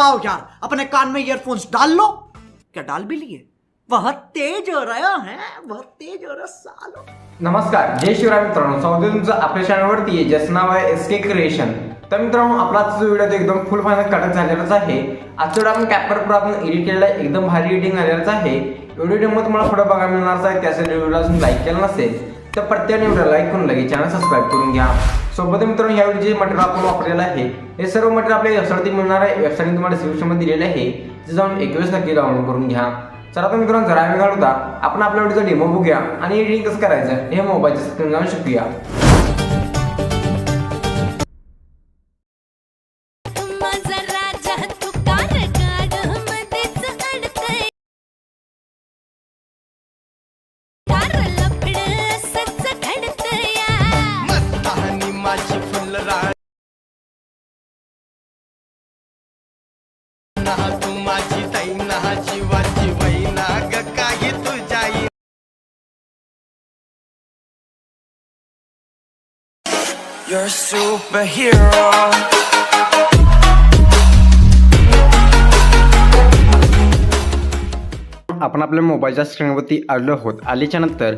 आओ यार अपने कान में ईयरफोन्स डाल लो। क्या डाल भी लिए? बहुत तेज हो रहा है बहुत तेज हो रहा सालो। नमस्कार जय शिवराय मित्रांनो स्वागत तुमचं आपल्या चॅनलवरती आहे ज्याचं नाव आहे एस के क्रिएशन तर मित्रांनो आपला आजचा व्हिडिओ एकदम फुल फायनल कटक झालेलाच आहे. आजचा व्हिडिओ आपण कॅपर प्रो आपण एडिट केलेला एकदम भारी एडिटिंग झालेलाच आहे. व्हिडिओ तुम्हाला पुढे बघायला मिळणार आहे त्यासाठी व्हिडिओला अजून लाईक केला नसेल तर प्रत्येक व्हिडिओ लाईक करून लगेच चॅनल सबस्क्राईब करून घ्या. सोबत मित्रांनो या जे मटेरियल आपण वापरलेलं आहे हे सर्व मटेरियल आपल्या वेबसाईटवरती मिळणार आहे. वेबसाईट तुम्हाला डिस्क्रिप्शनमध्ये दिलेलं आहे. ते जाऊन एकवीस टक्के डाउनलोड करून घ्या. चला तर मित्रांनो जरा वेळ घालवता. आपण आपल्या व्हिडिओचा डेमो बघूया आणि एडिटिंग कसं करायचं हे मोबाईलच्या स्क्रीन जाऊन शिकूया. You're a superhero. आपण आपल्या मोबाईलच्या स्क्रीनवरती आलो आहोत. आल्याच्यानंतर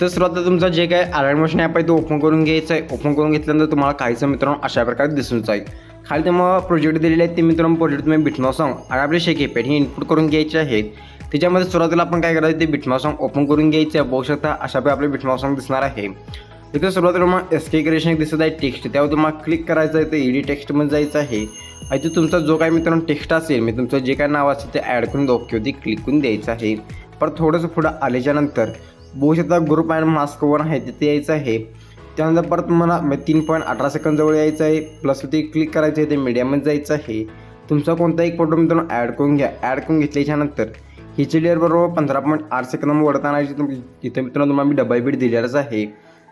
तर सुरुवात तुमचं जे काय आलाय ॲप आहे ते ओपन करून घ्यायचं आहे. ओपन करून घेतल्यानंतर तुम्हाला काहीचं मित्रांनो अशा प्रकारे दिसून जाईल. खाली तुम्हाला प्रोजेक्ट दिलेले आहेत ते मित्रांनो प्रोजेक्ट तुम्ही बिटमॉ सॉंग आणि आपले शेक हे इनपुट करून घ्यायचे आहेत. त्याच्यामध्ये सुरुवातीला आपण काय करायचं ते बिटमॉ सॉंग ओपन करून घ्यायचं आहे. बघू शकता अशा प्रकारे आपले बिटमॉ सॉंग दिसणार आहे. इथे सुरुवातीला मग एस के क्रिएशन दिसत आहे टेक्स्ट त्यावर तुम्हाला क्लिक करायचं आहे ते ईडी टेक्स्टमध्ये जायचं आहे. आणि ते तुमचा जो काय मित्रांनो टेक्स्ट असेल मी तुमचं जे काय नाव असेल ते ॲड करून ओकेवरती क्लिक करून द्यायचं आहे. परत थोडंसं पुढं आल्याच्यानंतर बघू शकता ग्रुप अँड मास्क वन आहे तिथे यायचं आहे. त्यानंतर परत तुम्हाला तीन पॉईंट अठरा सेकंद जवळ यायचं आहे. प्लस ते क्लिक करायचं आहे ते मीडियामध्ये जायचं आहे. तुमचा कोणता एक फोटो मित्रांनो ॲड करून घ्या. ॲड करून घेतल्याच्या नंतर हिची लेअर बरोबर पंधरा पॉईंट आठ सेकंद वडताना आणायची. तुम्ही इथं मित्रांनो तुम्हाला मी डबल बीट दिलेलाच आहे.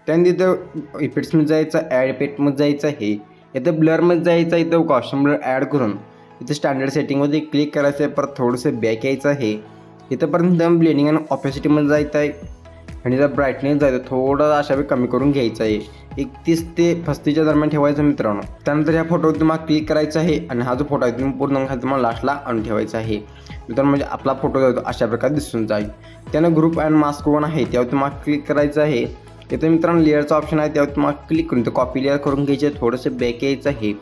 त्यानंतर इथं इफेक्ट्समध्ये जायचं ॲड इफेक्टमध्ये जायचं आहे इथं ब्लरमध्ये जायचं आहे इथं कॉस्ट्युम ब्लर ॲड करून. इथं स्टँडर्ड सेटिंगमध्ये क्लिक करायचं आहे परत थोडंसं बॅक यायचं आहे इथंपर्यंत ब्लेडिंग आणि ऑपॅसिटीमध्ये जायचं आहे. आणि जर ब्राईटनेस जायचं थोडं अशा वेळी कमी करून घ्यायचं आहे. एकतीस ते पस्तीसच्या दरम्यान ठेवायचं मित्रांनो. त्यानंतर ह्या फोटोवर तुम्हाला क्लिक करायचं आहे आणि हा जो फोटो आहे तुम्ही पूर्ण खाली तुम्हाला लास्टला आणून ठेवायचा आहे. मित्रांनो म्हणजे आपला फोटो जातो अशा प्रकारे दिसून जाईल. त्यानं ग्रुप अँड मास्क वन आहे त्यावर तुम्हाला क्लिक करायचं आहे. इथं मित्रांनो लेअरचा ऑप्शन आहे त्यावर तुम्हाला क्लिक करून कॉपी लेअर करून घ्यायचे. आहे थोडंसं बॅक यायचं आहे.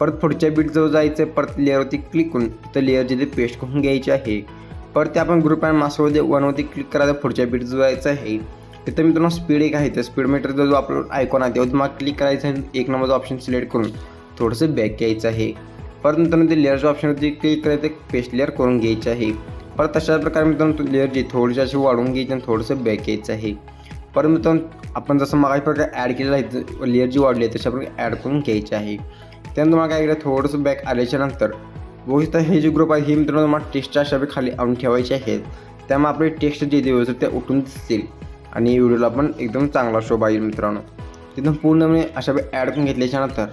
परत पुढच्या बीट जवळ जायचं आहे परत लेअरवरती क्लिक करून तर लेअर जिथे पेस्ट करून घ्यायची आहे. परत ते आपण ग्रुप अँड मास्टरमध्ये वनवरती क्लिक करायचं पुढच्या बीट जायचं आहे. तिथं मित्रांनो स्पीड एक आहे त्या स्पीड मीटरचा जो आपला आयकॉन आहे त्यावर तुम्हाला क्लिक करायचं आहे एक नंबरचा ऑप्शन सिलेक्ट करून थोडंसं बॅक यायचं आहे. परत मित्रांनो ते लेअरच्या ऑप्शनवरती क्लिक करायचं पेस्ट लेअर करून घ्यायचं आहे. परत तशाच प्रकारे मित्रांनो लेअर जी थोडीशी अशी वाढवून घ्यायची आणि थोडंसं बॅक यायचं आहे. परंतु आपण जसं मागाई प्रकारे ॲड केलेलं आहे लेअर जी वाढली आहे तशा प्रकारे ॲड करून घ्यायची आहे. त्यानंतर मग काय केलं थोडंसं बॅक आल्याच्यानंतर बघू शकता हे जे ग्रुप आहे हे मित्रांनो तुम्हाला टेक्स्टच्या अशा खाली आणून ठेवायचे आहेत. त्यामुळे आपले टेक्स्ट जे दिवस ते उठून दिसतील आणि व्हिडिओला पण एकदम चांगला शोभा येईल मित्रांनो. तिथून पूर्णपणे अशा वेळी ॲड करून घेतल्याच्यानंतर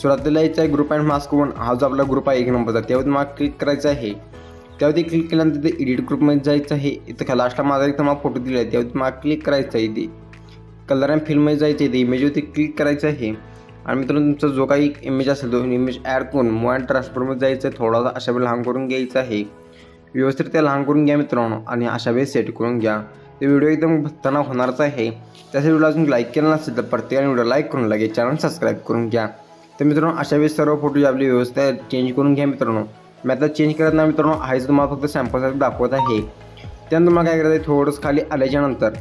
सुरुवातीला यायचा आहे ग्रुप अँड मास्क वन हा जो आपला ग्रुप आहे एक नंबरचा त्यावर तुम्हाला क्लिक करायचं आहे. त्यावरती क्लिक केल्यानंतर तिथे एडिट ग्रुपमध्ये जायचं आहे. इथं लास्टला माझा एक तुम्हाला फोटो दिला आहे. त्यावरती मला क्लिक करायचं आहे इथे कलर अँड फिल्ममध्ये जायचं आहे ते. इमेजवरती क्लिक करायचं आहे. आणि मित्रांनो तुमचा जो काही इमेज असेल तो इमेज ॲड करून मोबाईल ट्रान्सपोर्टमध्ये ट्रान्सफरमध्ये जायचं आहे. थोडासा अशा वेळी लहान करून घ्यायचं आहे. व्यवस्थित ते लहान करून घ्या मित्रांनो. आणि अशा वेळी सेट करून घ्या. ते व्हिडिओ एकदम भत्ताना होणारच आहे. त्यासाठी व्हिडिओ अजून लाईक केला नसेल तर प्रत्येकाने व्हिडिओ लाईक करून लागेल चॅनल सबस्क्राईब करून घ्या. तर मित्रांनो अशा वेळेस सर्व फोटो आपली व्यवस्था चेंज करून घ्या मित्रांनो. मी आता चेंज करत नाही मित्रांनो. आहेच तुम्हाला फक्त सॅम्पलसाठी दाखवत आहे. त्यानंतर तुम्हाला काय करायचं आहे थोडंसं खाली आल्याच्यानंतर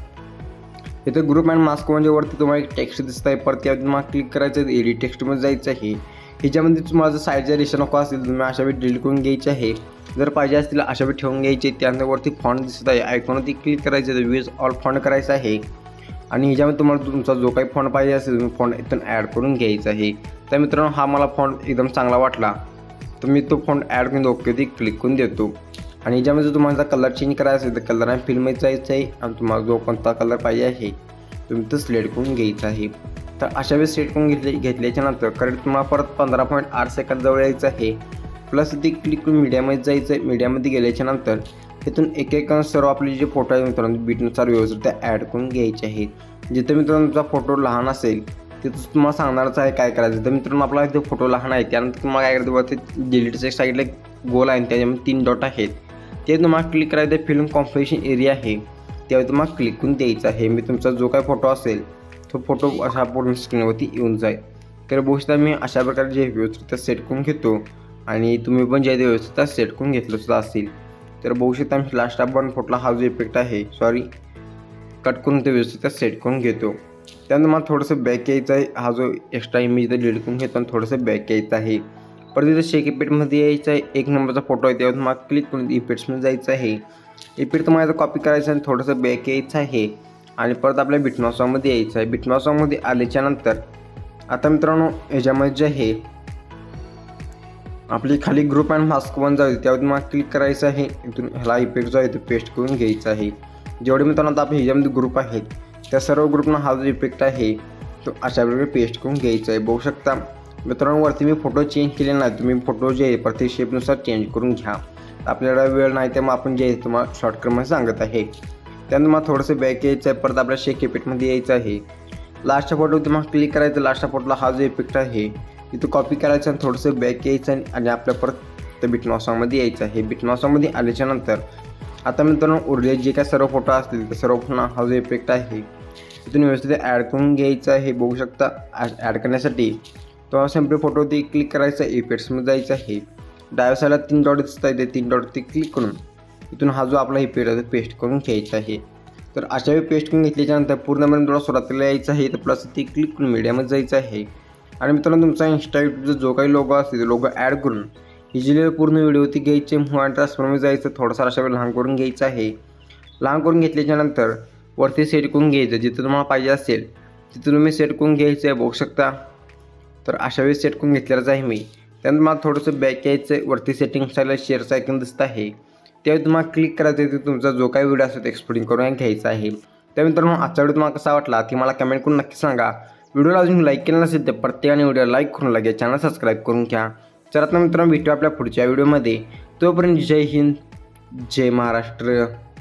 इथं ग्रुप अँड मास्क म्हणजे वरती तुम्हाला एक टेक्स्ट दिसत आहे परत त्यावर तुम्हाला क्लिक करायचं आहे एडिट टेक्स्टमध्ये जायचं आहे. ह्याच्यामध्ये तुम्हाला जर साईडच्या रेषा नको असेल तुम्ही अशा वेळी डिलीट करून घ्यायचे आहे. जर पाहिजे असतील अशा वेळी ठेवून घ्यायचे. त्यानंतर वरती फॉन्ट दिसत आहे. आयकॉनवरती क्लिक करायचं आहे. वीज ऑल फॉन्ट करायचं आहे. आणि ह्याच्यामध्ये तुम्हाला तुमचा जो काही फॉन्ट पाहिजे असेल तुम्ही फॉन्ट इथून ॲड करून घ्यायचा आहे. तर मित्रांनो हा मला फॉन्ट एकदम चांगला वाटला. तर मी तो फॉन्ट ॲड करून ओकेवरती क्लिक करून देतो. आणि ज्यामध्ये तुम्हाला कलर चेंज करायचा असेल तर कलर आणि फिल्ममध्ये जायचं आहे आणि तुम्हाला जो कोणता कलर पाहिजे आहे तुम्ही तो सिलेक्ट करून घ्यायचा आहे. तर अशा वेळेस सिलेक्ट करून घेतले घेतल्याच्या नंतर करेक्ट तुम्हाला परत पंधरा पॉईंट आठ सेकंद जवळ यायचं आहे. प्लस ते क्लिक करून मीडियामध्ये जायचं आहे. मीडियामध्ये गेल्याच्यानंतर तिथून एक एक सर्व आपले जे फोटो आहे मित्रांनो बीटनुसार व्यवस्थित त्या ॲड करून घ्यायचे आहेत. जिथे मित्रांनो तुमचा फोटो लहान असेल तिथं तुम्हाला सांगणारच आहे काय करायचं. तर मित्रांनो आपला इथे फोटो लहान आहे. त्यानंतर तुम्हाला काय करायचं ते डिलीटच्या साईडला गोल आहे आणि त्याच्यामध्ये तीन डॉट आहेत. ते तुम्हाला क्लिक करायचं फिल्म कॉम्पिटिशन एरिया आहे. त्यावर तुम्हाला क्लिक करून द्यायचं आहे. मी तुमचा जो काय फोटो असेल तो फोटो अशा पूर्ण स्क्रीनवरती येऊन जाईल. तर बहुशा मी अशा प्रकारे जे व्यवस्थित सेट करून घेतो. आणि तुम्ही पण जे व्यवस्थित सेट करून घेतलं सुद्धा असेल. तर बहुशेत आम्ही लास्ट आपण फोटोला हा जो इफेक्ट आहे सॉरी कट करून ते व्यवस्थित सेट करून घेतो. त्यानंतर मला थोडंसं बॅक यायचं आहे. हा जो एक्स्ट्रा इमेज इथं डिलीट करून घेतो आणि थोडंसं बॅक यायचं आहे. परत इथं शेक इफेक्टमध्ये यायचं आहे. एक नंबरचा फोटो आहे त्यावर मला क्लिक करून इपेट्समध्ये जायचं आहे. इपेट तुम्हाला कॉपी करायचं आहे आणि थोडंसं बॅक यायचं आहे. आणि परत आपल्या बिटनॉसॉमध्ये यायचं आहे. बिटनॉसॉमध्ये आल्याच्यानंतर आता मित्रांनो ह्याच्यामध्ये जे आहे आपली खाली ग्रुप अँड मास्क वन जाऊ त्यावर तुम्हाला क्लिक करायचं आहे. इथून ह्याला इफेक्ट जो आहे तो पेस्ट करून घ्यायचा आहे. जेवढे मित्रांनो आता आपल्या ह्याच्यामध्ये ग्रुप आहेत त्या सर्व ग्रुपना हा जो इफेक्ट आहे तो अशा प्रकारे पेस्ट करून घ्यायचा आहे. बघू शकता मित्रांनो वरती मी फोटो चेंज केले नाही. तुम्ही फोटो जे आहे प्रत्येक शेपनुसार चेंज करून घ्या. आपल्याला वेळ नाही त्यामुळे आपण जे आहे तुम्हाला शॉर्टकटमध्ये सांगत आहे. त्यानंतर मला थोडंसं बॅक यायचं आहे. परत आपल्या शेक इफेक्टमध्ये यायचं आहे. लास्टच्या फोटो तुम्हाला क्लिक करायचं लास्टच्या फोटोला हा जो इफेक्ट आहे तिथं कॉपी करायचं आणि थोडंसं बॅक यायचं आणि- आपल्या परत त्या बिटनॉसामध्ये यायचं आहे. बिटनॉसॉंगमध्ये आल्याच्यानंतर आता मित्रांनो उरलेले जे काय सर्व फोटो असतील ते सर्व फोटो हा जो इफेक्ट आहे. इथून व्यवस्थित ॲड करून घ्यायचं आहे बघू शकता. ॲड करण्यासाठी तो सिम्पली फोटो ते क्लिक करायचा इफेक्ट्समध्ये जायचं आहे. डाव्या साईडला तीन डॉट दिसत आहे ते तीन डॉट ते क्लिक करून इथून हा जो आपला इफेक्ट आहे तो पेस्ट करून घ्यायचा आहे. तर अशा वेळी पेस्ट करून घेतल्याच्यानंतर पूर्णपणे थोडा सुरुवातीला यायचं आहे तर प्लस ते क्लिक करून मीडियामध्ये जायचं आहे. आणि मित्रांनो तुमचा इन्स्टा जो काही लोगो असते तो लोगो ॲड करून इझिली पूर्ण व्हिडिओ ती घ्यायचे मूव अँड ट्रान्सफॉर्ममध्ये जायचं थोडासा अशा वेळी लहान करून घ्यायचं आहे. लहान करून घेतल्याच्यानंतर वरती सेट करून घ्यायचं जिथं तुम्हाला पाहिजे असेल तिथं तुम्ही सेट करून घ्यायचं आहे बघू शकता. तर अशा वेळी सेट करून घेतलेलंच आहे मी. त्यानंतर मला थोडंसं बॅक यायचं आहे वरती सेटिंग स्टाईलला शेअरचं आयकन दिसत आहे. त्यावेळी तुम्हाला क्लिक करायचं आहे ते तुमचा जो काही व्हिडिओ असेल तो एक्सपोर्टिंग करून घ्यायचा आहे. त्यानंतर मग आजचा व्हिडिओ तुम्हाला कसा वाटला ते मला कमेंट करून नक्की सांगा. व्हिडिओला अजून लाईक केलं नसेल तर प्रत्येकाने व्हिडिओ लाईक करून लागेल चॅनल सबस्क्राईब करून घ्या. तर आता मित्रांनो भेटू आपल्या पुढच्या व्हिडिओमध्ये. तोपर्यंत जय हिंद जय महाराष्ट्र.